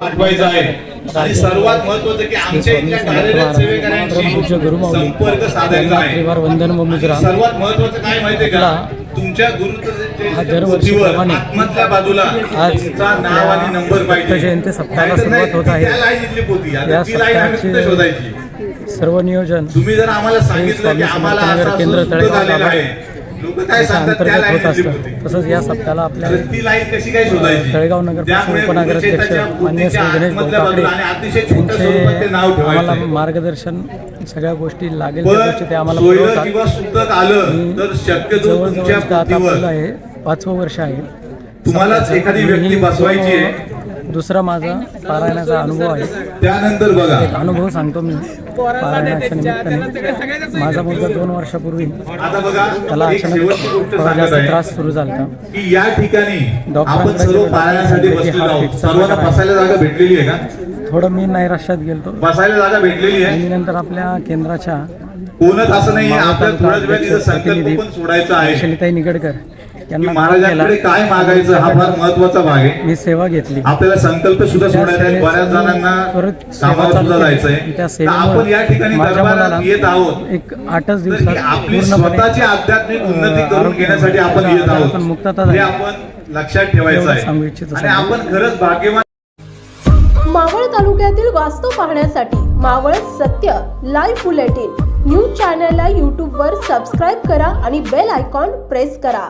पाठवायचं आहे. आणि सर्वात महत्वाचं की आमच्या इथल्या कार्यरत सेवेकऱ्यांशी संपर्क साधायचा आहे. सर्वात महत्वाचं काय माहितीये का? तुमच्या आत्महत्या बाजूला आज तुमचा नाव आणि नंबर पाहिजे. सप्ताहाला सुरुवात होत आहे. त्या लाईन इथली पोती आता या ती लाईन आम्ही कुठे सप्ताहाचे शोधायची? सर्व नियोजन तुम्ही जर आम्हाला सांगितलं की आम्हाला केंद्र तळेगाव गावात आहे. लोक काय त्याच्या सांगतात त्या अंतर्गत होत असतं. तसंच या सप्ताहाला आपल्या तर ती लाईन कशी काय शोधायची? तळेगाव नगर त्यामुळे उपनगराध्यक्ष मान्य श्री गणेश भाऊ आतमधल्या काकडे बाजूला आणि अतिशय छोट्या स्वरूपात ते नाव आम्हाला ठेवायचं मार्गदर्शन सगळ्या गोष्टी लागेल त्या पण गोष्टी ते आम्हाला सोयरं पुरवतात किंवा सुतक आलं तर शक्यतो जवळजवळ तुमच्या आता आपलं पाचवं वर्ष आहे. तुम्हालाच एखादी व्यक्ती बसवायची आहे. दुसरा माझा पारायणाचा अनुभव आहे. त्यानंतर बघा. एक अनुभव सांगतो मी पारायणाच्या निमित्ताने. माझा मुलगा दोन वर्षापूर्वी त्याला अचानक आहे त्रास सुरू झाला. की या ठिकाणी आपण सर्व गेलो. पाहण्यासाठी डॉक्टरांनी बसलेलो आहोत. फिटचा सर्वांना प्रकार आहे. बसायला जागा भेटलेली आहे का? थोडं मी नैराश्यात गेलतो. बसायला जागा भेटलेली आहे. आणि नंतर आपल्या केंद्राच्या कोणच असं नाही आपल्याला थोड्याच वेळ तिथं संकल्प प्रतिनिधी पण सोडायचा आहे. शैलीताई निगडकर. की महाराजांकडे. काय मागायचं हा फार महत्त्वाचा भाग आहे मी सेवा घेतली आपल्याला संकल्प सुद्धा सोडायचा आहे बऱ्याच जणांना कामावर सुद्धा. जायचंय आपण या ठिकाणी दरबारात येत आहोत एक आठच ही दिवसात आपली स्वतःची आध्यात्मिक उन्नती करून घेण्यासाठी आपण त्याचा येत आहोत हे. आपण लक्षात ठेवायचं आहे आणि. आपण खरंच भाग्यवान मावळ तालुक्यातील वास्तव पाहण्यासाठी मावळ सत्य लाईव्ह बुलेटिन न्यूज चॅनलला यूट्यूबवर सबस्क्राईब करा आणि बेल आयकॉन प्रेस करा